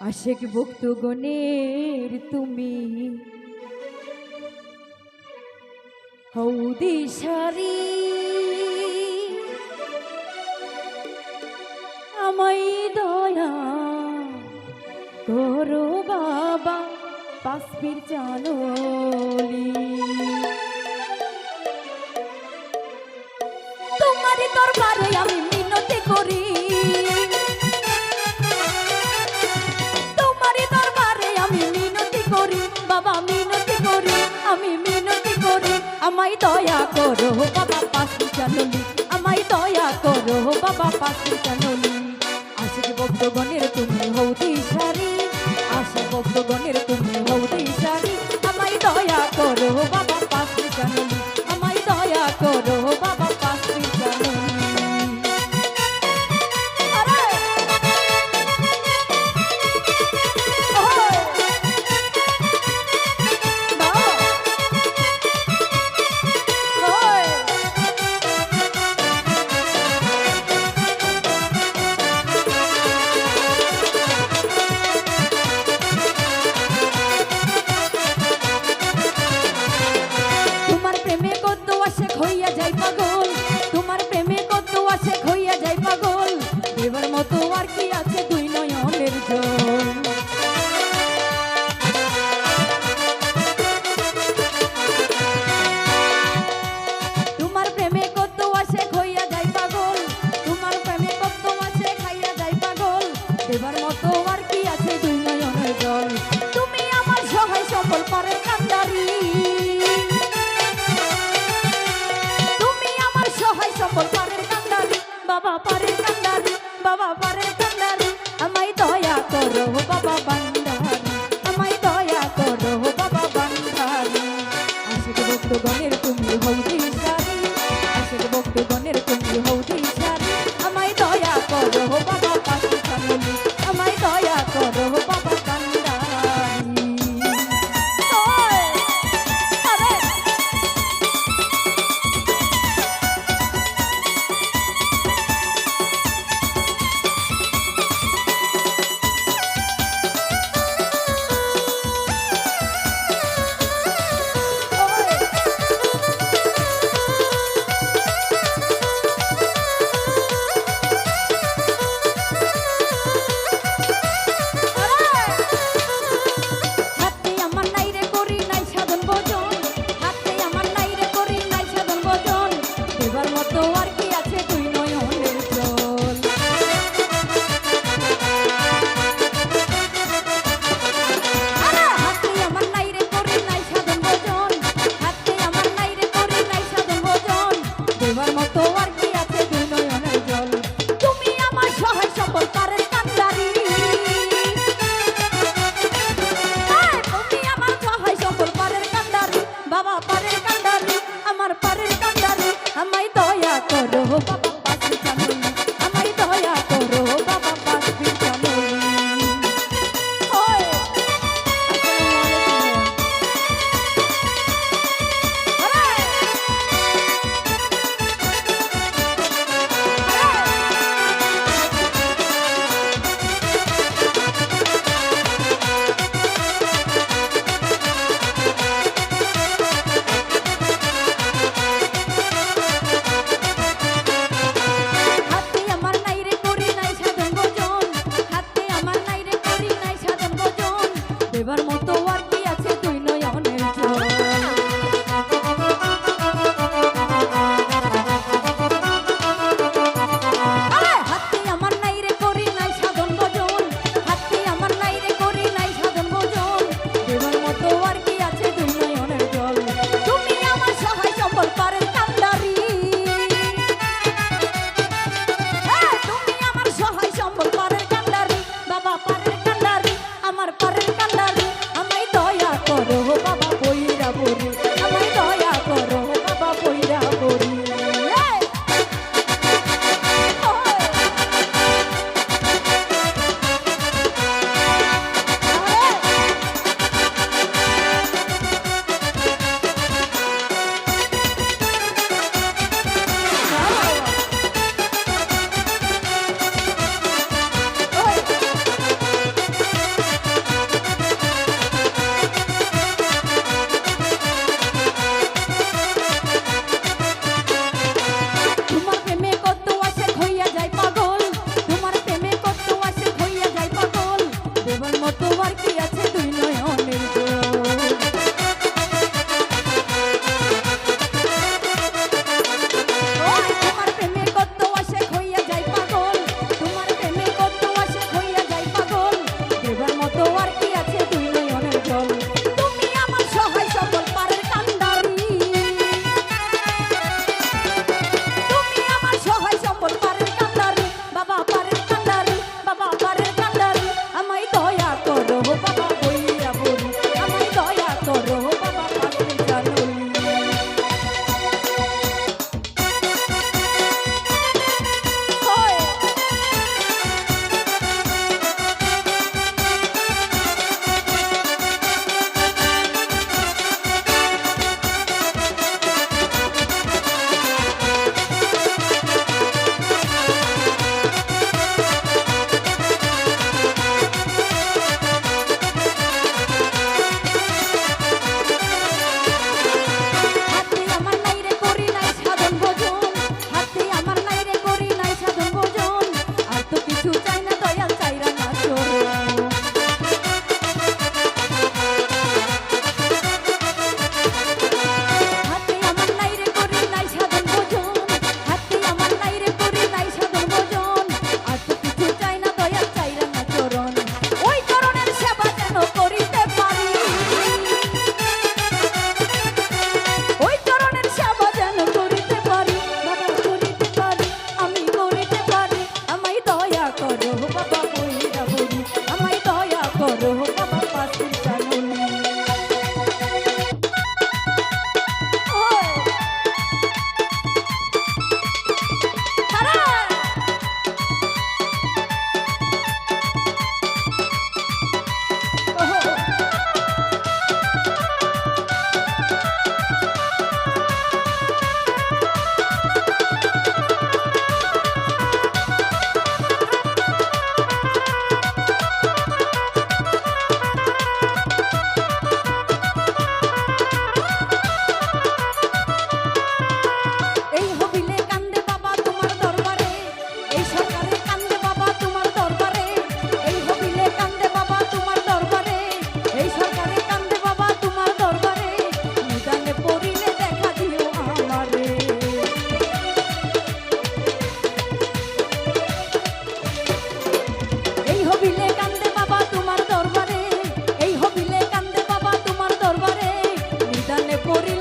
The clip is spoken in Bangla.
আশেক ভক্ত গণের তুমি। হৌদি সারি আমাই দয়া করো বাবা পাশপির চালি তোমার দরবারে আমি বাবা মিনতি করি আমি মিনতি করি। আমায় দয়া করো বাবা পাশে চাললি নিদানে পড়িলে